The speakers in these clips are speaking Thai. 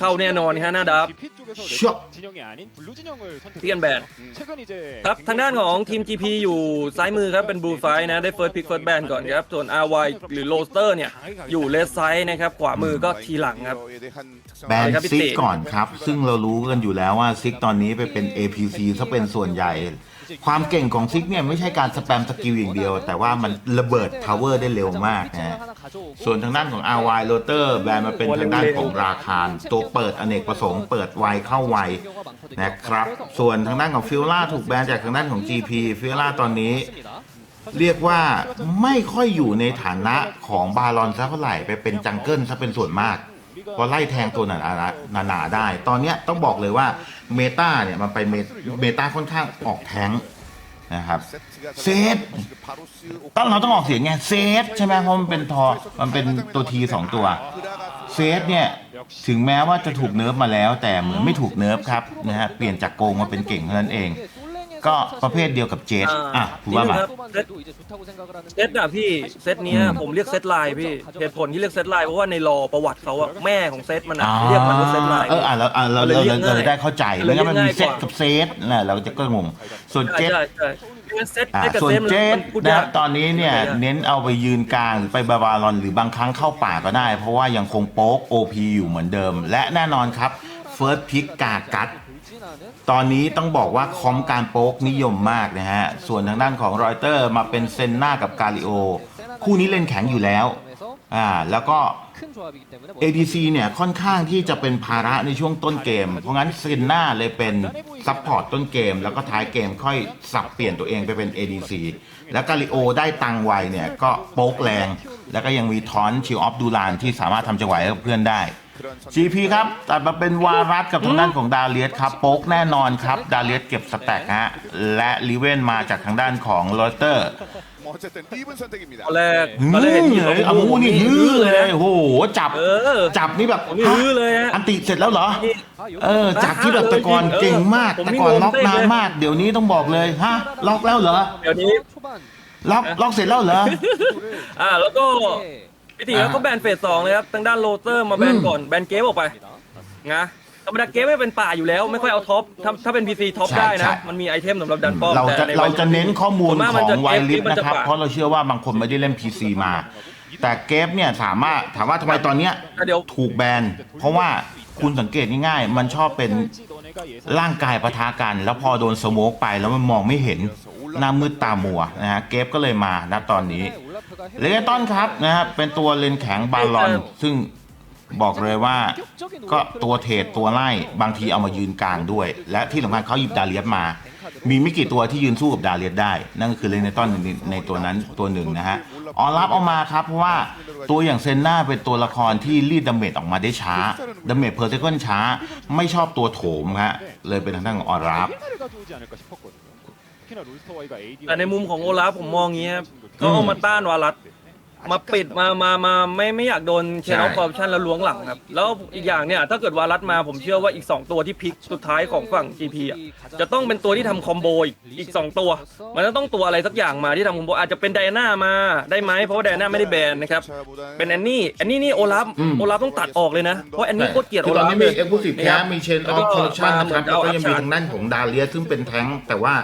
เข้าแน่นอนฮะน่าดับช็อตเตียนแบนครับทางด้านของทีม GP อยู่ซ้ายมือครับเป็นบลูไฟนะได้เฟิร์สพิกเฟิร์สแบนก่อนครับ ส่วน RY หรือโรสเตอร์เนี่ย อยู่เลสไซด์นะครับ ขวามือก็ทีหลังครับ แบนซิกก่อนครับ ซึ่งเรารู้กันอยู่แล้วว่าซิกตอนนี้ไปเป็น APC ซะเป็นส่วนใหญ่ ความเก่งของซิกเนี่ยไม่ใช่การสแปมสกิลอย่างเดียว แต่ว่ามันระเบิดทาวเวอร์ได้เร็วมากนะส่วนทางด้านของ RY r o t e r แบนมาเป็นทางด้านของราคารตัวเปิดอเนกประสงค์เปิดไวเข้าไวนะครับ ส่วนทางด้านของฟิลล่าถูกแบนจากทางด้านของ GP ฟิลล่าตอนนี้เรียกว่าไม่ค่อยอยู่ในฐานะของบาลอนซะเท่าไหร่ไปเป็นจังเกิลซะเป็นส่วนมาก พอไล่แทงตัวหนาๆหนาๆได้ ตอนเนี้ยต้องบอกเลยว่าเมตาเนี่ยมันไปเมเมตาค่อนข้างออกแทงนะครับเซตต้องเราต้องออกเสียงไงเซตใช่ไหมเพราะมันเป็นทอมันเป็นตัวทีสองตัวเซตเนี่ยถึงแม้ว่าจะถูกเนิร์ฟมาแล้ว แต่เหมือนไม่ถูกเนิร์ฟครับนะฮะเปลี่ยนจากโกงมาเป็นเก่งเท่านั้นเอง ก็ประเภทเดียวกับเจสอะถูกว่ามา เซตอะพี่เซตเนี้ยผมเรียกเซตไลน์พี่เหตุผลที่เรียกเซตไลน์เพราะว่าในรอประวัติเขาอะแม่ของเซตมันอะเรียกมันว่าเซตไลน์ เอออะเราอะเราเลยเราเรียกเราง่ายเราได้เข้าใจเลยไม่งั้นมันมีเรียกเซตง่ายกว่ากับเซตนะเราจะก็งงส่วนเจใช่สใช่ใช่ไม่งั้นเซตอะเซตกับส่วนเซตมันเจสมันพูดนะยาก ตอนนี้เนี่ยพูดยากเน้นเอาไปยืนกลางหรือไปบาบาลอนหรือบางครั้งเข้าป่าก็ได้ เพราะว่ายังคงโป๊ก OP อยู่เหมือนเดิม และแน่นอนครับเฟิร์สพิกกากัด ตอนนี้ต้องบอกว่าคอมการโป๊กนิยมมากนะฮะ ส่วนทางด้านของรอยเตอร์มาเป็นเซนนากับกาลิโอ คู่นี้เล่นแข็งอยู่แล้วอ่าแล้วก็ ADC เนี่ยค่อนข้างที่จะเป็นภาระในช่วงต้นเกม เพราะงั้นเซนนาเลยเป็นซัพพอร์ตต้นเกม แล้วก็ท้ายเกมค่อยสับเปลี่ยนตัวเองไปเป็น ADC แล้วกาลิโอได้ตังไวเนี่ยก็โป๊กแรง แล้วก็ยังมีทอนชิลออฟดูลานที่สามารถทำจังหวะให้กับเพื่อนได้ GP ครับตัดมาเป็นวารัสกับทางด้านของดาเลียสครับโป๊กแน่นอนครับ ดาเลียสเก็บสแต็กฮะและลิเวนมาจากทางด้านของโรเตอร์ตอนแรกหืตอนแรกเห็นอที่เลยเขาอามูนี่ฮือเลยโอ้โหจับ เออ จับนี่แบบผมนี่ฮือเลยฮะ อันติเสร็จแล้วเหรอนี่เออ จากที่แบบแต่ก่อนเออเก่งมากผมแต่นี่ก่อนงงล็อกเต้นนานเลยมาก เดี๋ยวนี้ต้องบอกเลยฮะล็อกแล้วเหรอ เดี๋ยวนี้ล็อกล็อกเสร็จแล้วเหรอ อ่าแล้วก็ พิธีแล้วก็แบนเฟสสองเลยครับทางด้านโรเตอร์มาแบนก่อนแบนเกฟออกไปนะธรรมดาเกฟไม่เป็นป่าอยู่แล้ว ไม่ค่อยเอาท็อปถ้าถ้าเป็น PC ท็อปใช่ได้ใช่นะ มันมีไอเทมสำหรับดันป้อมเราจะแต่ในเราจะวัเน้นข้อมูลส่วนมากขมันองจะไวลิฟมันนะจะครับปะเพราะเราเชื่อว่าบางคนไม่ได้เล่น PC มา แต่เกฟเนี่ยสามารถถามว่าทำไมตอนเนี้ยแต่เดี๋ยว ถูกแบน เพราะว่าคุณสังเกตง่ายๆ มันชอบเป็นร่างกายปะทะกัน แล้วพอโดนสโมกไปแล้วมันมองไม่เห็นหน้ามืดตามัวนะฮะเกฟก็เลยมาณตอนนี้ เลเกตอนครับนะฮะเป็นตัวเลนแข็งบาลอน ซึ่งบอกเลยว่าก็ตัวเทรดตัวไล่บางทีเอามายืนกลางด้วย และที่สำคัญเขาหยิบดาเลียสมา มีไม่กี่ตัวที่ยืนสู้กับดาเลียสได้ นั่นก็คือเลนตอนในในตัวนั้นตัวหนึ่งนะฮะออรับเอามาครับเพราะว่าตัวอย่างเซนนาเป็นตัวละครที่รีดดาเมจออกมาได้ช้าดาเมจเพอร์เซคอนช้า ไม่ชอบตัวโถมฮะเลยเป็นทางด้านของออรับแต่ในมุมของโอลาฟผมมองอย่างงี้ครับ เขาเอามาต้านวารัสมาปิดมามามาไม่ไม่อยากโดนเชนอฟคอร์รัปชันแล้วล้วงหลังครับ แล้วอีกอย่างเนี่ย ถ้าเกิดวารัสมาผมเชื่อว่าอีก 2 ตัวที่พลิกสุดท้ายของฝั่ง GP อะจะต้องเป็นตัวที่ทำคอมโบอีกอีก 2 ตัว มันจะต้องตัวอะไรสักอย่างมาที่ทำคอมโบอาจจะเป็นไดอาน่ามาได้ไหมเพราะว่าไดอาน่าไม่ได้แบนนะครับ เป็นแอนนี่แอนนี่นี่โอลาฟอืมโอลาฟต้องตัดออกเลยนะ เพราะแอนนี่โคตรเกลียดคืโออตอลานฟนี้เลมียเอ็กซ์คลูซีฟแท้มีเชนออฟคอร์รัปชันนะครับแล้วก็แล้วก็ยังมีเอาทางด้านของดาเลียซึ่งเป็นแท้งค์แต่ว่า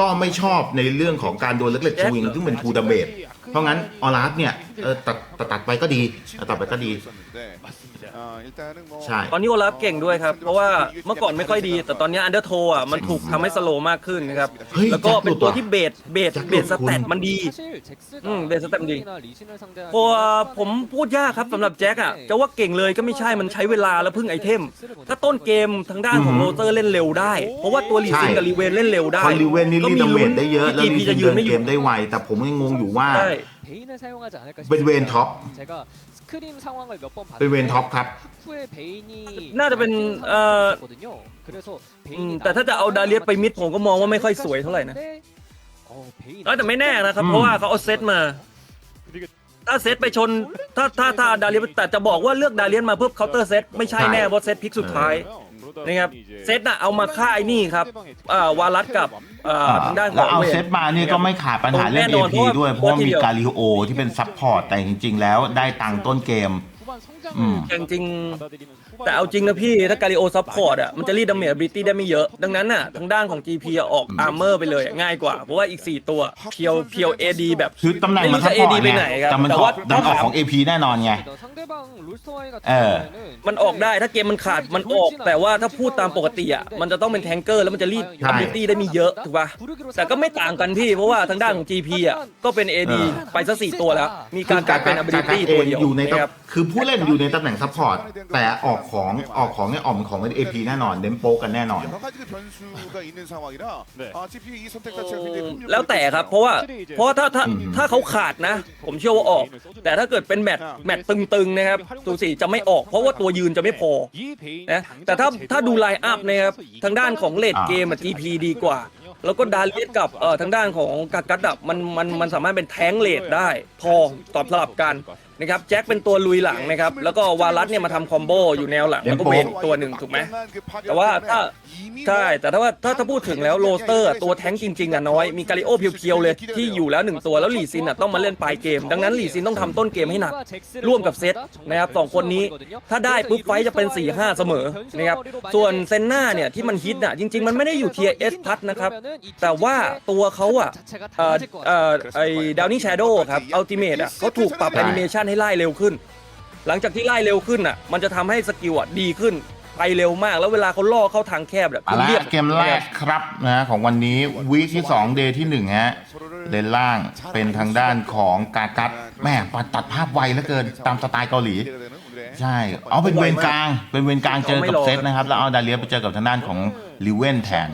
ก็ไม่ชอบในเรื่องของการโดนเล็กๆทวิงซึ่งเป็นทูดาเมจเพราะงั้นออลาฟเนี่ยเออตัดตัดตัดไปก็ดีตัดไปก็ดี ใช่ ตอนนี้โอลาฟเก่งด้วยครับ เพราะว่าเมื่อก่อนไม่ค่อยดี แต่ตอนนี้อันเดอร์โทอะมันถูกทำให้สโลว์มากขึ้นนะครับ เฮ้ยแล้วก็เป็นตัวที่เบสเบสแจ็คหลุดเบสสแตทคุณมันดีอืมเบสสแตทมันดีพพออผมพูดยากครับสำหรับแจ็คอะจะว่าเก่งเลยก็ไม่ใช่ มันใช้เวลาแล้วพึ่งไอเทม ถ้าต้นเกมทางด้านของโรเตอร์เล่นเร็วได้ เพราะว่าตัวลีซินกับลีเวนเล่นเร็วได้พอลิเวนนี่รีดดาเมจได้เยอะ แล้วที่ลีพีซิจะนยืเดินนไม่อเกยู่มได้ไว แต่ผมยังงงอยู่ว่า ใช่ เป็นเวนท็อป เป็นเวนท็อปครับน่าจะเป็นเอ่ออืมแต่ถ้าจะเอาดาเลียสไปมิดผมก็มองว่าไม่ค่อยสวยเท่าไหร่นะเอ้ยแต่ไม่แน่นะครับ อืม เพราะว่าเขาเอาเซตมา ถ้าเซตไปชน ถ้าถ้าถ้าดาเลียนแต่จะบอกว่าเลือกดาเลียนมาเพื่อเคาน์เตอร์เซตไม่ใช่แน่เพราะเซตพลิกสุดท้าย นะครับเซตน่ะเอามาฆ่าไอ้นี่ครับอ่าวารัสกับอ่าทางด้านขแล้อวงเอาเวเซทตมานี่ก็ไม่ขาดปัญหาเรื่อง แน่นอน AP เพราะว่าด้วยเพราะว่าเพราะว่าทีมีเดียว กาลิโอที่เป็นซับพอร์ตแต่จริงๆแล้วได้ตังค์ต้นเกม อืมจริงแต่เอาจริงนะพี่ถ้าการิโอซับพอร์ตอะมันจะรีดดาเมจบิตี้ได้ไม่เยอะ ดังนั้นอะทางด้านของ GP อะออกอาร์เมอร์ไปเลยอะง่ายกว่า เพราะว่าอีก 4 ตัวเพียวเพียวเอดีแบบ คือตำแหน่งมันไม่ซัพรู้พอจะร์ต AD ไปไหนครับแต่มันแต่ออว่ากดันออกถ้า ของ AP แน่นอนไง เออ มันออกได้ถ้าเกมมันขาดมันออก แต่ว่าถ้าพูดตามปกติอะมันจะต้องเป็นแทงเกอร์แล้วมันจะรีดใช่บิตี้ได้มีเยอะถูกป่ะแต่ก็ไม่ต่างกันพี่เพราะว่าทางด้านของ GP อะก็เป็น AD เออ ไปซะสี่ตัวแล้ว มีการกลายเป็น ability เอตัวงเดียวอยู่ในตำนะครับ คือผู้เล่นอยู่ในตำแหน่งซัพพอร์ตแต่ออกของออกของเนี่ยออกของเป็นเอพแน่นอนเดมโปกันแน่นอน แล้วแต่ครับเพราะว่าเพราะถ้าถ้าถ้าเขาขาดนะ ผมเชื่อว่าออก แต่ถ้าเกิดเป็นแมตช์แมตช์ตึงๆนะครับตูสีจะไม่ออก เพราะว่าตัวยืนจะไม่พอนะแต่ถ้าถ้าดูไลน์อัพนะครับทางด้านของเลดเกมอะ GP ดีกว่า แล้วก็ดาเลีกับเอ่อทางด้านของกากัดดับมันมันมันสามารถเป็นแท้งเลดได้ พอตอบสลับกัน นะครับแจ็คเป็นตัวลุยหลังนะครับแล้วก็วารัสเนี่ยมาทำคอมโบอยู่แนวหลังแล้วก็เวนตัวหนึ่งถูกไหมแต่ว่าถ้าใช่แต่ถ้าว่าถ้าถ้าพูดถึงแล้วโรสเตอร์อะตัวแท้งจริงๆอะน้อยมีกาลิโอเพียวๆเลยที่อยู่แล้วหนึ่งตัวแล้วหลีซินอะต้องมาเล่นปลายเกม ดังนั้นหลีซินต้องทำต้นเกมให้หนักร่วมกับเซตนะครับสองคนนี้ถ้าได้ปุ๊บไฟท์จะเป็น 4 5 เสมอนะครับส่วนเซนนาเนี่ยที่มันฮิตอะจริง ๆ มันไม่ได้อยู่เทียเอสพัทนะครับแต่ว่าตัวเขาอะเอ่อเอ่อไอ้ดาวนี่แชโดว์ครับอัลติเมทอะเขาถูกปรับใช่แอนิเมชันให้ไล่เร็วขึ้น หลังจากที่ไล่เร็วขึ้นอะ มันจะทำให้สกิลอะดีขึ้นไปเร็วมาก แล้วเวลาเขาล่อเข้าทางแคบเนี่ยเอาละเรียบเกมแรกครับนะของวันนี้วีคที่ 2 เดย์ที่1ฮะเลนล่างเป็นทางด้านของกากัตแม่ปัดตัดภาพไวเหลือเกินตามสไตล์เกาหลี ใช่ เอาเป็นเวรกลาง เป็นเวรกลางเจอกับเซตนะครับ แล้วเอาดาเลียสไปเจอกับทางด้านของลิเวนแทน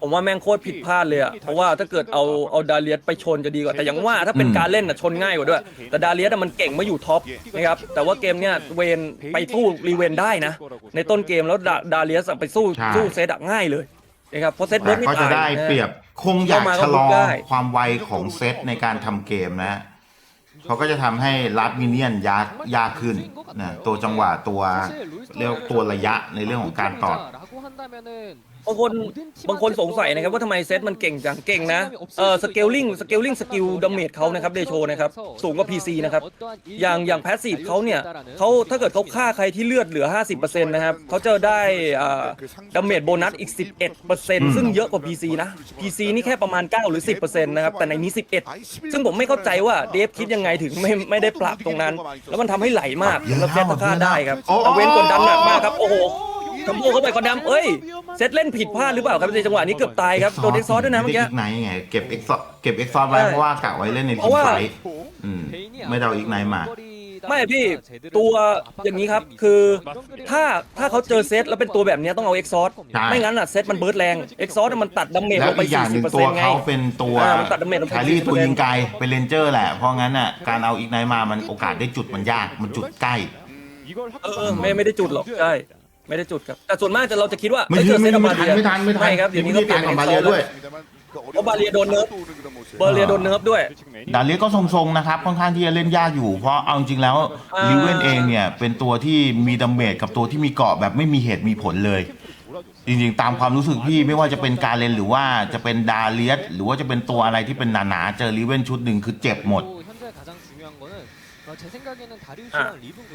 ผมว่าแม่งโคตรผิดพลาดเลยอะเพราะว่าถ้าเกิดเอาเอาดาเลียสไปชนจะดีกว่าแต่อยังว่าถ้าเป็นอืมการเล่นอะชนง่ายกว่าด้วย แต่ดาเลียสอะมันเก่งมาอยู่ท็อปนะครับแต่ว่าเกมเนี้ยเวนไปสู้รีเวนได้นะ ในต้นเกมแล้วดาดาเลียสอะไปสู้ใช่ สู้เซตอะง่ายเลยนะครับเพราะเซตเบิแต่ร์ดไม่ก็จะตาย ได้นะเปรียบคงอยากเข้ามาก็ชะลอลุกได้ความไวของเซตในการทำเกมนะ เขาก็จะทำให้ลัดมินเนี่ยนยากยากขึ้นนะตัวจังหวะตัวเรียกตัวระยะในเรื่องของการตอด บางคนบางคนสงสัยนะครับว่าทำไมเซตมันเก่งจังเก่งนะเออสเกลลิงสเกลลิงสกิลดาเมจเขานะครับเดโชนะครับสูงกว่า PC นะครับอย่างอย่างแพสซีฟเขาเนี่ยเขาถ้าเกิดเขาฆ่าใครที่เลือดเหลือ 50%นะครับเขาจะได้อ่าดาเมจโบนัสอีก 11%ซึ่งเยอะกว่า PC นะ PC นี่แค่ประมาณ 9 หรือ 10%นะครับแต่ในนี้ 11 ซึ่งผมไม่เข้าใจว่าเดฟคิดยังไงถึงไม่ไม่ได้ปรับตรงนั้น แล้วมันทำให้ไหลมากแล้วเซตก็ฆ่าได้ครับโอ้แต่เว้นกดดันหนักมากครับโอ้โห คำพูเข้าไปกดดันเอ้ย เซตเล่นผิดพลาดหรือเปล่าครับในจังหวะนี้เกือบตายครับโดนเอ็กซอร์ด้วยนะเมื่อกี้ไได้กไนท์ไงเก็บเอ็กซอเก็บเอ็กซอร์ไว้ใช่เพราะว่ากะไว้เล่นในเพทีมราะว่าไฟท์อืมไม่ได้เอาอีกไนท์มา ไม่พี่ตัวอย่างนี้ครับคือถ้าถ้าเขาเจอเซตแล้วเป็นตัวแบบเนี้ยต้องเอาเอ็กซอร์ใช่ ไม่งั้นอะเซตมันเบิร์ดแรงเอ็กซอร์มันตัดดาเมจแล้ลวงไปอีกอย่างหนึ่งตัว40%ไง เขาเป็นตัวอ่ามันตัดดาเมจลงไป แครี่40%ตัวยิงไกลเป็นเลนเจอร์แหละเพราะงั้นอะการเอาอีกไนท์มามันโอกาสได้จุดมันยากมันจุดใกล้ เออไม่ไม่ได้จุดหรอกใช่ ไม่ได้จุดครับ แต่ส่วนมากจะเราจะคิดว่าไม่เอ้ยถึเจงอเซไม่ตทัอนบาเรียไม่ทันไม่ทันไม่ทันไม่ครับเดี๋ยวนี้ก็เปลี่ยนของบาเรียด้วย เพราะบาเรียโดนเนิร์ฟเบอร์เรียโดนเนิร์ฟด้วย ดาเลียก็ทรงๆนะครับค่อนข้างที่จะเล่นยากอยู่ เพราะเอาจริงๆแล้วอ่า ลิเวนเองเนี่ยเป็นตัวที่มีดาเมจกับตัวที่มีเกราะแบบไม่มีเหตุมีผลเลย จริงๆ ตามความรู้สึกพี่ไม่ว่าจะเป็นการเลนหรือว่าจะเป็นดาเลียสหรือว่าจะเป็นตัวอะไรที่เป็นหนาๆเจอลิเวนชุดหนึ่งคือเจ็บหมด อะ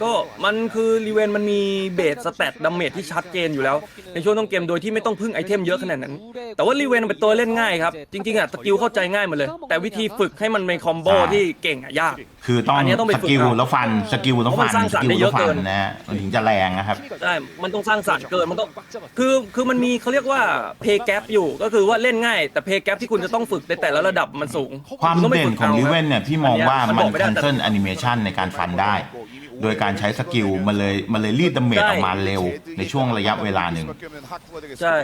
ก็มันคือรีเวนมันมีเบสสแตทดัมเมจที่ชัดเจนอยู่แล้ว ในช่วงต้นเกมโดยที่ไม่ต้องพึ่งไอเทมเยอะขนาดนั้น แต่ว่ารีเวนเป็นตัวเล่นง่ายครับ จริงๆอะสกิลเข้าใจง่ายหมดเลย แต่วิธีฝึกให้มันเป็นคอมโบอ่าที่เก่งอะยาก คือต้องอันเนี้ยต้องไปสฝึกกิลเอา แล้วฟันสกิลต้องฟันเพราะมันสร้างสรรค์สกิลได้เยแล้วอะฟัเกินนนะฮะมันถึงจะแรงนะครับ ใช่มันต้องสร้างสรรค์เกิน มันต้อง คือ คือมันมีเขาเรียกว่าเพย์แก p อยู่ ก็คือว่าเล่นง่าย แต่เพย์แก p ที่คุณจะต้องฝึกในแต่ละระดับมันสูงความณต้ไปเด่นฝึกของาลิเวนเนี่ยพี่มองว่าอัมันบอกไได้แคนแต่เซิลแอนิเมชันในการฟันได้ โดยการใช้สกิลมันเลยมันเลยรีดดาเมจใช่ออกมาเร็วในช่วงระยะเวลาหนึ่ง ใช่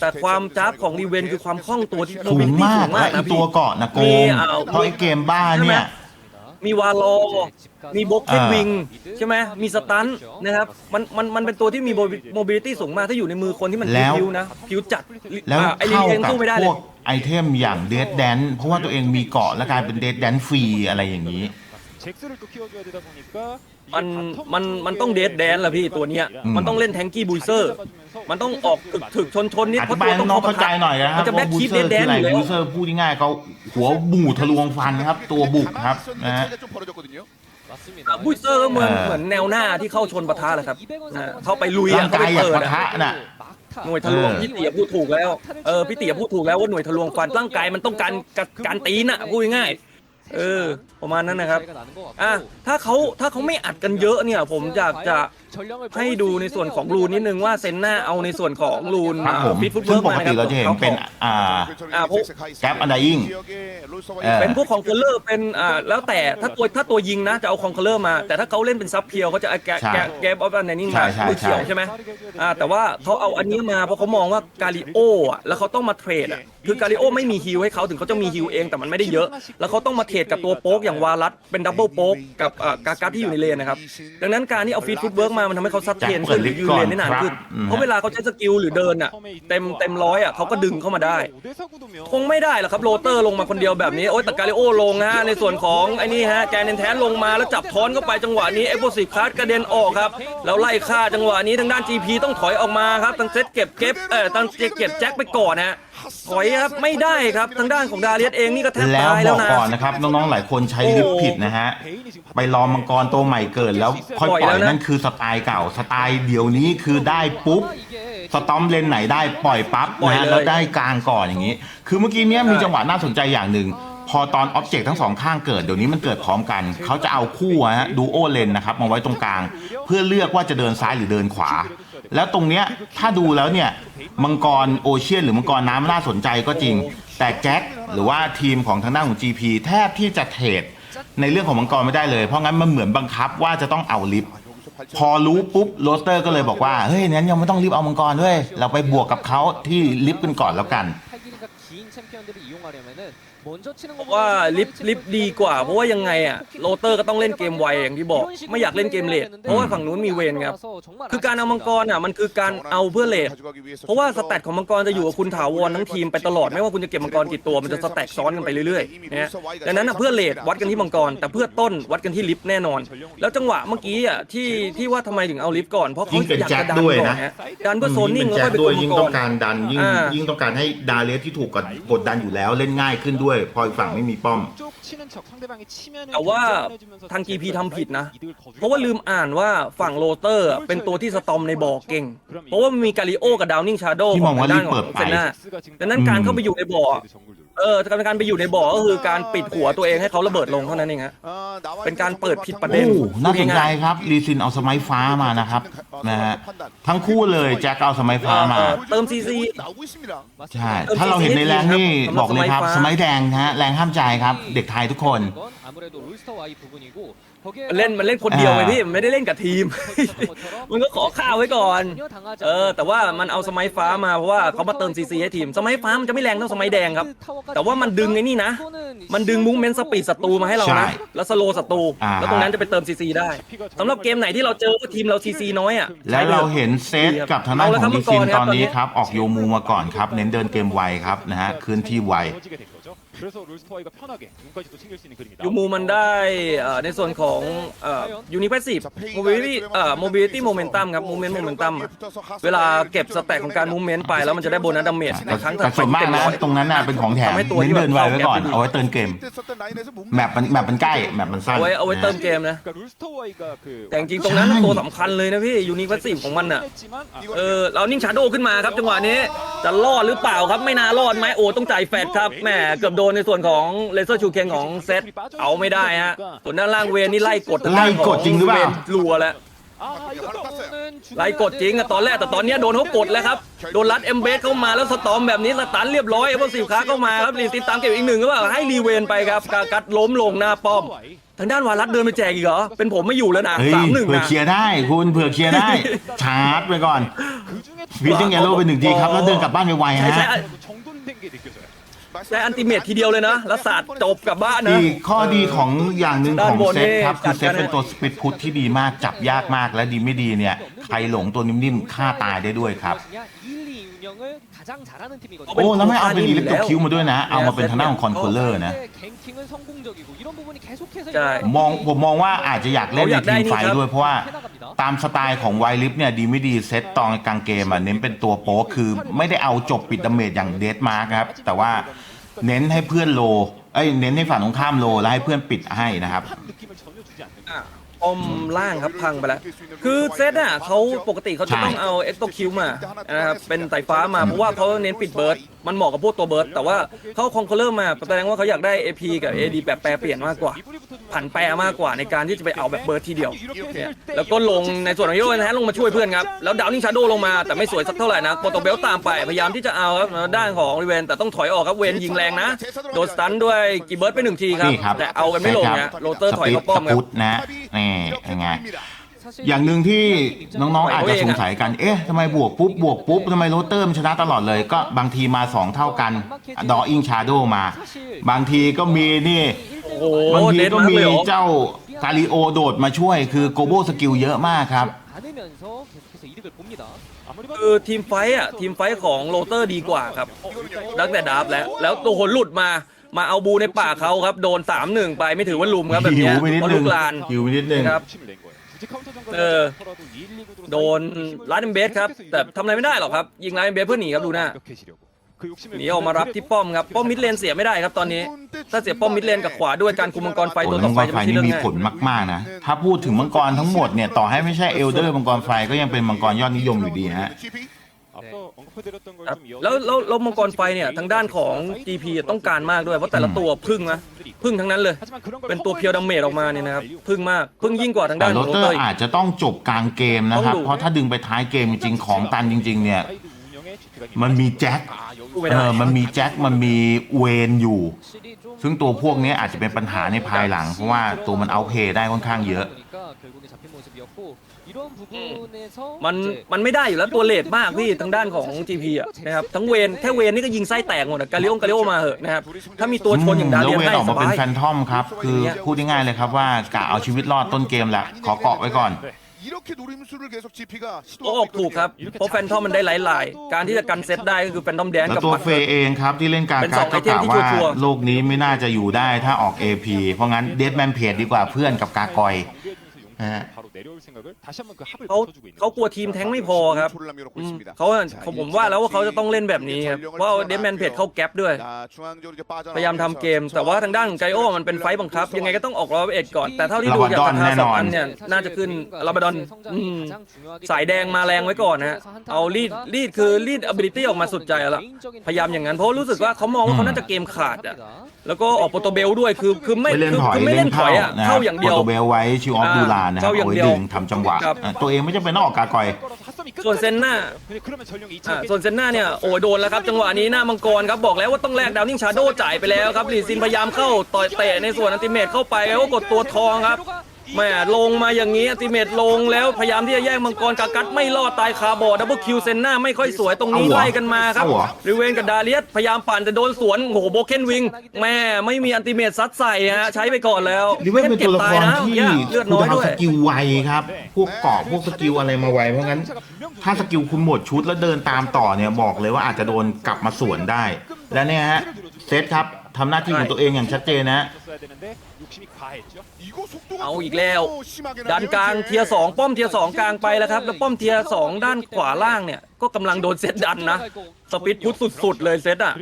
แต่ความจ้าบของรีเวนคือความคล่องตัวที่สูงมากและอีนะพี่ ตัวเกาะนะโกมีงอ่า เพราะไอ้เกมบ้าเนี่ย มีวาโลมีบล็อกเก็ตอ่า วิงใช่ไหมมีสตันนะครับ มันมันมันเป็นตัวที่มีโมบิลิตี้สูงมาก ถ้าอยู่ในมือคนที่มันแล้วพิวๆนะพิวจัดแล้วอะไอรีเข้าเวนกับสู้ไม่ได้พเลวย กไอเทมอย่างเดดแดนเพราะว่าตัวเองมีเกาะและกลายเป็นเดดแดนฟรีอะไรอย่างนี้ มันมันมันต้องเดทแดนแหละพี่ตัวเนี้ยอืม มันต้องเล่นแทงกี้บูเซอร์ มันต้องออกถึกถึกชนชนๆนิดอเพธิราะบายตัวต้องน้องเข้าใจหน่อยนะคมัรับนจะแบ็คบูคีเซเดอทร์แดคือนอะไรอยู่แล้วบูเซอร์พูดง่ายๆเขาหัวบูทะลวงฟันครับ ตัวบุกครับนะฮะบุยเตอร์ก็เหมือนเออเหมือนแนวหน้าที่เข้าชนปะทะแหละครับนะเข้าไปลุยร่าอะงเข้าไปกายอยากเปิดปะอะทะน่ะ หน่วยทะลวงเออ พี่เตี๋ยพูดถูกแล้วเออพี่เตี๋ยพูดถูกแล้วว่าหน่วยทะลวงฟันร่างกายมันต้องการการการตีนอะพูดง่ายๆ เออ ประมาณนั้นนะครับ อะถ้าเขาถ้าเขาไม่อัดกันเยอะเนี่ย ผมอยากจะ ให้ดูในส่วนของรูนนิดนึงว่าเซนหน้าเอาในส่วนของรูนครับผมฟิตฟุตซึ่เวิงร์กปมากนะคติรับเราจะเห็นเป็นอ่า อ่าพวกแก๊ปอันใดยิ่งเออ เป็นพวกคองเคอร์เลอร์เป็นอ่าแล้วแต่ถ้าตัวถ้าตัวยิงนะจะเอาคองเคอร์เลอร์มา แต่ถ้าเขาเล่นเป็นซับเพียวเขาจะเอาแกะใช่แกะแกะออฟอันไหนนี่ใช่มาใช่มือเขียวใช่ ใช่ไหมอ่าแต่ว่าเขาเอาอันนี้มาเพราะเขามองว่ากาลิโออะแล้วเขาต้องมาเทรดอะคือกาลิโอไม่มีฮิลให้เขาถึงเขาจะมีฮิลเองแต่มันไม่ได้เยอะ แล้วเขาต้องมาเทรดกับตัวโป๊กอย่างวารัตเป็นดับเบิลโป๊กกับอ่ากาการที่อยู่ในเลนนะครับดังนั้นการที่เอาฟีดฟุตเวิร์กมามันทำให้เขาซัดเทรนแจ็คเปิขึ้ดนลิฟต์ยืนก่อนเลนได้นานขึ้นครับเพราะเวลาเขาใช้สกิลหรือเดินอะเต็มเต็มร้อยอะเขาก็ดึงเข้ามาได้ คงไม่ได้หรอกครับโรเตอร์ลงมาคนเดียวแบบนี้โอ้ยแต่กาลิโอลงฮะในส่วนของไอ้นี่ฮะแกนเนนแทนลงมาแล้วจับทอนเข้าไปจังหวะนี้เอ็กโพสิคาร์ดกระเด็นออกครับแล้วไล่ฆ่าจังหวะนี้ทางด้าน GP ต้องถอยออกมาครับตั้งเซตเก็บเก็บเออตั้งเก็บแจ็คไปก่อนฮะ ถอยครับไม่ได้ครับทางด้านของดาเลียสเองนี่ก็แทบแล้วตายบแล้วอกนะ ก่อนนะครับน้องๆหลายคนใช้ลิฟต์ผิดนะฮะไปรอมังกรตัวใหม่เกิดแล้วค่อยปปล่ล่อยอยแล้วนะ นั่นคือสไตล์เก่าสไตล์เดี๋ยวนี้คือได้ปุ๊บสตอมเลนไหนได้ปล่อยปั๊บนะฮะแล้วได้กลางก่อนอย่างนี้ คือเมื่อกี้เนี้ยมีจังหวะน่าสนใจอย่างหนึ่ง พอตอนอ็อบเจกต์ทั้งสองข้างเกิดเดี๋ยวนี้มันเกิดพร้อมกันเขาจะเอาคู่ฮะดูโอเลนนะครับมาไว้ตรงกลาง เพื่อเลือกว่าจะเดินซ้ายหรือเดินขวา แล้วตรงเนี้ยถ้าดูแล้วเนี่ยมังกรโอเชียนหรือมังกรน้ำน่าสนใจก็จริง แต่แจ็คหรือว่าทีมของทางด้านของ GP แทบที่จะเทรดในเรื่องของมังกรไม่ได้เลย เพราะงั้นมันเหมือนบังคับว่าจะต้องเอาลิฟต์พอรู้ปุ๊บโรสเตอร์ก็เลยบอกว่า เฮ้ยนั้นยังไม่ต้องรีบเอามังกรด้วย เราไปบวกกับเขาที่ลิฟต์กันก่อนแล้วกัน ว่าลิฟต์ลิฟต์ดีกว่า เพราะว่ายังไงอะโรเตอร์ก็ต้องเล่นเกมไวอย่างที่บอก ไม่อยากเล่นเกมเลทเพราะว่าฝั่งนู้นมีเวนครับคือการเอามังกรอะมันคือการเอาเพื่อเลทเพราะว่าสแตทของมังกรจะอยู่กับคุณถาวรทั้งทีมไปตลอดไม่ว่าคุณจะเก็บมังกรกี่ตัวมันจะสแต็กซ้อนกันไปเรื่อยๆนะฮะดังนั้นอะเพื่อเลทวัดกันที่มังกร แต่เพื่อต้นวัดกันที่ลิฟต์แน่นอน แล้วจังหวะเมื่อกี้อะที่ที่ว่าทำไมถึงเอาลิฟต์ก่อนเพราะเขายิ่งเป็นอยากแจ็คจะดันด้วยก่อนะนฮะดันเพื่อโซนนิ่งยิ่แล้วเป็ค่อยนไปแจ็คด้วยยิ่งกดมังกต้อรงการดันยิ่งอ่ายิ่งต้องการให้ดาเลสที่ถูกกดดันอยู่แล้วเล่นง่ายขึ้นด้วย พออีกฝั่งไม่มีป้อม แต่ว่าทาง GP ทำผิดนะ เพราะว่าลืมอ่านว่าฝั่งโรเตอร์เป็นตัวที่สตอมในบ่อเก่ง เพราะว่ามันมีกาลิโอกับดาวนิ่งชาโดที่มองว่าด้านรีบเปิดไปเซน่าดังนั้นการเข้าไปอยู่ในบ่อ เออการไปอยู่ในบ่อก็คือการปิดหัวตัวเองให้เขาระเบิดลงเท่านั้นเองฮะ เป็นการเปิดผิดประเด็นโอ้น่าสนใจครับรีซินเอาสมัยฟ้ามานะครับนะฮะทั้งคู่เลยแจ็คเอาสมัยฟ้ามา เออเติมซีซีใช่ ถ้าเราเห็นในแรงนี่สำหรับบอกเลยครับสสมัมัยยฟ้าแดงนะฮะแรงห้ามใจครับ เด็กไทยทุกคน มันเล่นมันเล่นคนเดียวไงพี่มันไม่ได้เล่นกับทีม มันก็ขอข้าวไว้ก่อน เออ แต่ว่ามันเอาสมัยฟ้ามาเพราะว่าเขามาเติมซีซีให้ทีม สมัยฟ้ามันจะไม่แรงเท่าสมัยแดงครับ แต่ว่ามันดึงไอ้นี่นะ มันดึงมูเมนต์สปีดศัตรูมาให้เราใช่นะ แล้วสโลว์ศัตรูอ่าแล้วตรงนั้นจะไปเติมซีซีได้สำหรับเกมไหนที่เราเจอว่าทีมเราซีซีน้อยอะ แล้วเราเห็นเซตกับทางด้านเละขคอรังบดีซินมังกรตอนนี้ครับครับ ออกโยมูมาก่อนครับ เน้นเดินเกมไวครับนะฮะ คืนที่ไว ยูมูมันได้เอ่อในส่วนของยูนิเพสซีฟโมบิลิตี้เอ่อโมบิลิตี้โมเมนตัมครับโมเมนต์โมเมนตัมเวลาเก็บสแต็กของการมูเมนต์ไปแล้วมันจะได้โบนัสดาเมจในครั้งถัแต่ดไปส่วนมากเต็มนะร้อย ตรงนั้นน่ะเป็นของแถมทำให้ตัวเน้นที่เดินไวไว้ก่อนแบบ เอาไว้เติมเกมแมปมันแมปมันใกล้แมปมันสั้น เอาไว้เอาไว้เติมเกมนะแต่จริงๆตรงนั้นมันตัวสำคัญเลยนะพี่ยูนิเพสซีฟของมันอะเออเรานิ่งชาโดขึ้นมาครับจังหวะนี้จะรอดหรือเปล่าครับไม่น่ารอดไหมโอ้ต้องจ่ายแฟดครับแหมเกือบโดนในส่วนของเลเซอร์ชูเคนของเซตเอาไม่ได้ฮะส่วนด้านล่างเวนนี่ไล่กดทางด้านของไล่กดจริงหรือเปล่า วนรัวแล้ว ไล่กดจริงอะตอนแรกแต่ตอนเนี้ยโดนเขากดแล้วครับโดนรัดเอ็มเบสเข้ามาแล้วสตอมแบบนี้สตันเรียบร้อยเอฟซีค้าเข้ามาครับรีซิตตามเก็บอีกหนึ่งก็ว่าให้รีเวนไปครับกากัดล้มลงหน้าป้อม ทางด้านวารัตเดินไปแจกอีกเหรอ เป็นผมไม่อยู่แล้วนะเฮ้ยสามหนึ่งเผื่อนะ เคลียร์ได้ คุณเผื่อเคลียร์ได้ ชาร์จไปก่อนฟิตติ้งเอโร่ไปหนึ่งทีครับ แล้วเดินกลับบ้านไวๆใช่ฮะ ใช่ ใช้อันติเมททีเดียวเลยนะแล้วสาดจบกลับบ้านนะอีกข้อดีของอย่างหนึ่งด้าขนองบนเซตครับ นี่คือเซตจัดการ เป็นตัวสปิดพุทที่ดีมากจับยากมากและดีไม่ดีเนี่ย ใครหลงตัวนิ่มๆฆ่าตายได้ด้วยครับ โอ้แล้วไม่เอาเป็นอีลิปตัวคิวมาด้วยนะ เอามาเป็นทางด้านของคอนโทรลเลอร์นะใช่มองผมมองว่าอาจจะอยากเล่นเขาอในยากได้ทีมนี่ไฟครับด้วยเพราะว่าตามสไตล์ของไวลิฟเนี่ยดีไม่ดีเซตตอนกลางเกมอะเน้นเป็นตัวโป๊กคือไม่ได้เอาจบปิดดาเมจอย่างเดดมาร์กครับ แต่ว่าเน้นให้เพื่อนโลเอ้ยเน้นให้ฝั่งตรงข้ามโลแล้วให้เพื่อนปิดให้นะครับอะ อมล่างครับพังไปแล้ว คือเซตอะเขาปกติเขาจะต้องเอาเอ็กโตคิวมานะครับเป็นสายฟ้ามาเพราะว่าเขาเน้นปิดเบิร์ดมันเหมาะกับพวกตัวเบิร์ดแต่ว่าเขาคองเคอร์มาแสดงว่าเขาอยากได้ AP กับ AD แบบแปรเปลี่ยนมากกว่า ผันแปรมากกว่าในการที่จะไปเอาแบบเบิร์ดทีเดียวเนี่ยแล้วก็ลงในส่วนของฮีโร่นะฮะลงมาช่วยเพื่อนครับ แล้วดาวนิ่งชาโดลงมาแต่ไม่สวยสักเท่าไหร่นะโปรโตเบลตามไปพยายามที่จะเอาครับด้านของริเวนแต่ต้องถอยออกครับเวนยิงแรงนะ โดนสตันด้วยกีเบิร์ดไปหนึ่งทีครับนี่ครับแต่เอากันไม่ลงใช่คนะ 네, โรเตอร์ถอยเข้าป้อมสครับปุตนะนี่ยังไง อย่างหนึ่งที่น้องๆอาจจะสงสัยกัน เอ๊ะทำไมบวกปุ๊บบวกปุ๊บทำไมโรเตอร์มันชนะตลอดเลย ก็บางทีมา 2 เท่ากัน ดออิงชาโดมา บางทีก็มีนี่โอ้โหบางทีเด็ดก็มากมีเลยเหรอเจ้าคาริโอโดดมาช่วย คือโกโบสกิลเยอะมากครับคือทีมไฟท์อะทีมไฟท์ของโรเตอร์ดีกว่าครับตั้งแต่ดับแล้ว แล้วตัวหนหลุดมามาเอาบูในป่ากเขาครับ โดน3ามหนึ่งไปไม่ถือว่าลุมครับแบบหิเนี้วยไปนิดเพราะนึลูงกลานหิวไปนิดนึงครับ เออโดนลัดเบสครับ แต่ทำอะไรไม่ได้หรอกครับ ยิงลัดเบสเพื่อหนีครับดูหน้าหนีออกมารับที่ป้อมครับ ป้อมมิดเลนเสียไม่ได้ครับตอนนี้ ถ้าเสียป้อมมิดเลนกับขวาด้วยการคุมมังกรไฟโอ้ตัวแล้วต่มัองกไปรจะไฟไม่ใช่นี่เรื่องมีง่ายผลมากๆนะ ถ้าพูดถึงมังกรทั้งหมดเนี่ยต่อให้ไม่ใช่เอลเดอร์มังกรไฟก็ยังเป็นมังกรยอดนิยมอยู่ดีฮะครับแล้วแล้วแล้วมังกรไฟเนี่ยทางด้านของ GP อะต้องการมากด้วยเพราะแต่ละตัวพึ่งนะ พึ่งทั้งนั้นเลย เป็นตัวเพียวดาเมจออกมาเนี่ยนะครับพึ่งมากพึ่งยิ่งกว่าทางแต่ด้านโรของโรเตอเตอร์ร์อีก อาจจะต้องจบกลางเกมนะครับ ต้องดู เพราะถ้าดึงไปท้ายเกมจริงๆของตันจริง ๆ เนี่ย มันมีแจ็คพูดไม่เอได้อมันมีแจ็ค มันมีเวนอยู่ ซึ่งตัวพวกนี้อาจจะเป็นปัญหาในภายหลัง เพราะว่าตัวมันเอาเพย์ได้ค่อนข้างเยอะ มันมันไม่ได้อยู่แล้วตัวเลทมากพี่ทางด้านของ GP อะนะครับทั้งเวนแค่เวนนี่ก็ยิงไส้แตกหมดอะกาลิโอกาลิโอมาเหอะนะครับถ้ามีตัวชนอย่างดาแล้เลีวยนเวนให้ออกสมาเป็บานย แฟนทอมครับ คืออย่างเงี้ยพูดง่ายๆเลยครับว่ากะเอาชีวิตรอดต้นเกมแหละขอเกาะไว้ก่อนก็ออกถูกครับเพราะแฟนทอมมันได้หลายๆการที่จะกันเซตได้ก็คือแฟนทอมแดนแล้วกับตัวปัด เฟย์เองครับ ที่เล่นการเป็นการส์อดงก็ไอเทมกล่าวที่ว่าชัวร์ๆ โลกนี้ไม่น่าจะอยู่ได้ถ้าออก AP เพราะงั้นเดดแมนเพจดีกว่าเพื่อนกับกากอย นะฮะเขาเขากลัวทีมแท้งไม่พอครับอืมเขาเขาผมว่าแล้วว่าเขาจะต้องเล่นแบบนี้ครับเพราะเดมแมนเพจเข้าแก๊ปด้วย พยายามทำเกม แต่ว่าทางด้านของไกโอมันเป็นไฟต์บังคับ ยังไงก็ต้องออกรอบเอ็ดก่อน แต่เท่าที่ดูจากราคาสองอันเนี่ย น่าจะขึ้นลาบาดอนอืมสายแดงมาแรงไว้ก่อนนะฮะเอารีดรีดคือรีด ability ออกมาสุดใจแล้วล่ะพยายามอย่างนั้นเพราะรู้สึกว่าเขามองว่าเขาน่าจะเกมขาดอะแล้วก็ออกโปรโตเบลด้วยคือคือไม่ไม่เล่นคือถอยคือไม่เล่เล่นนถเข้าอยอะนะครัเข้าบอย่างโปเดีรยวโตเบลไว้ชิวออฟอ่าดูลานนะครับเข้าอย่างเอาไว้เดียวดึงทำจังหวะครับ อะตัวเองไม่จำเป็นต้องออกกากอย ส่วนเซนหน้าอ่าส่วนเซนหน้าเนี่ยโอ้ยโดนแล้วครับจังหวะนี้หน้ามังกรครับบอกแล้วว่าต้องแลกดาวนิ่งชาโดจ่ายไปแล้วครับลีซินพยายามเข้าต่อยเตะในส่วนอันติเมตเข้าไปแล้วก็กดตัวทองครับ แม่ลงมาอย่างนี้อันติเมตลงแล้วพยายามที่จะแย่งมังกรกากัดไม่รอดตายคาบอดับเบิลคิวเซนหน้าไม่ค่อยสวยตรงนี้เอาเหรอไล่กันมาครับเอาเหรอริเวนกับดาเลียสพยายามปั่นแต่โดนสวนโอ้โหโบเคนวิงแม่ไม่มีอันติเมตซัดใส่ฮะใช้ไปก่อนแล้วลิเวนเป็นตัวละครที่เนี่ยเลือดน้อยคุณเอาด้วยสกิลไวครับ พวกเกาะพวกสกิลอะไรมาไวเพราะงั้น ถ้าสกิลคุณหมดชุดแล้วเดินตามต่อเนี่ยบอกเลยว่าอาจจะโดนกลับมาสวนได้ และเนี่ยฮะเซตครับ ทำหน้าที่ของตัวเองอย่างชัดเจนนะ เอาอีกแล้วดันกลางเทียร์สองป้อมเทียร์สองกลางไปแล้วครับแล้วป้อมเทียร์สองด้านขวาล่างเนี่ยก็กำลังโดนเซตดันนะสปิดพุทสุดๆเลยเซตอะ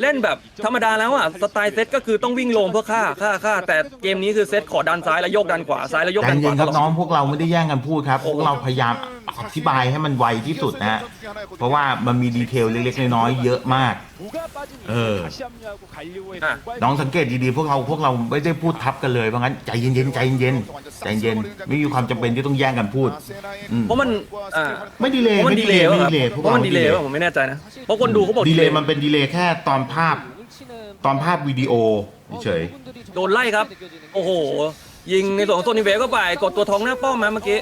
เล่นแบบธรรมดาแล้วอะสไตล์เซตก็คือต้องวิ่งลงเพื่อฆ่าฆ่าฆ่าแต่เกมนี้คือเซตขอดันซ้ายแล้วโยกดันขวาซ้ายแล้วโยกใจดันขเย็วานคตรับลอดน้องพวกเราไม่ได้แย่งกันพูดครับ พวกเราพยายาม อธิบายให้มันไวที่สุดนะฮะเพราะว่ามันมีดีเทลเล็กๆน้อยๆเยอะมาก เอออะน้องสังเกตดีๆพวกเราพวกเราไม่ได้พูดทับกันเลยเพราะงั้นใจเย็นๆใจเย็นๆใจเย็นไม่มีความจำเป็นที่ต้องแย่งกันพูดอืมเพราะมันอ่าไม่ดีเลเพย์ราะมันไม่ดีดีเลเลยย์วะไม่ครับดีเลยพวกเพราะเรามันดีเลยย์วะผมไม่แน่ใจนะ เพราะคนดูเขาบอกดีดีเลเลยย์มันเป็นดีเลย์แค่ตอนภาพตอนภาพวิดีโอเฉยโดนไล่ครับ โอ้โห ยิงในส่วนของโซนิเวก็ไป กดตัวทองหน้าป้อมมาเมื่อกี้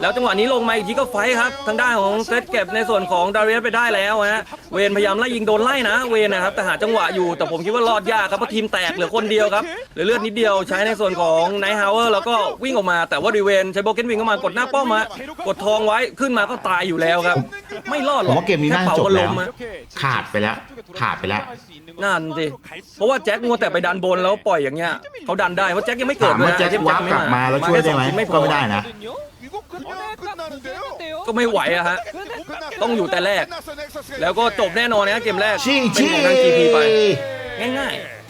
แล้วจังหวะนี้ลงมาอีกทีก็ไฟท์ครับ ทางด้านของเซตเก็บในส่วนของดาริเอสไปได้แล้วฮะเวนพยายามไล่ยิงโดนไล่นะ เวนนะครับแต่หาจังหวะอยู่แต่ผมคิดว่ารอดยากครับเพราะทีมแตกเหลือคนเดียวครับเหลือเลือดนิดเดียวใช้ในส่วนของไนท์ฮาวเวอร์แล้วก็วิ่งออกมาแต่ว่าดิเวนใช้โบเกนวิงเข้ามากดหน้าป้อมมากดทองไว้ขึ้นมาก็ตายอยู่แล้วครับ ไม่รอดหๆรผอกมว่าเกมนี้น่าจะจบค่แล้วเป่าก็มอะขาดไปแล้ว ขาดไปแล้ว นั่นสิเพราะว่าแจ็คมัวแต่ไปดันบนแล้วปล่อยอย่างเงี้ยเขาดันได้เพราะแจ็คยังไม่เกิดถามว่าเลยแจ็คเทพวาร์ปกลับมาแล้วช่วยได้ไหมแค่สอ งชิ้นไม่พก็อไม่ได้นะก็ไม่ไหวอะฮะ ต้องอยู่แต่แรก แล้วก็จบแน่นอนนะเกมแรกชี้เป็นชี้ของทาง GP ไป ง่ายๆ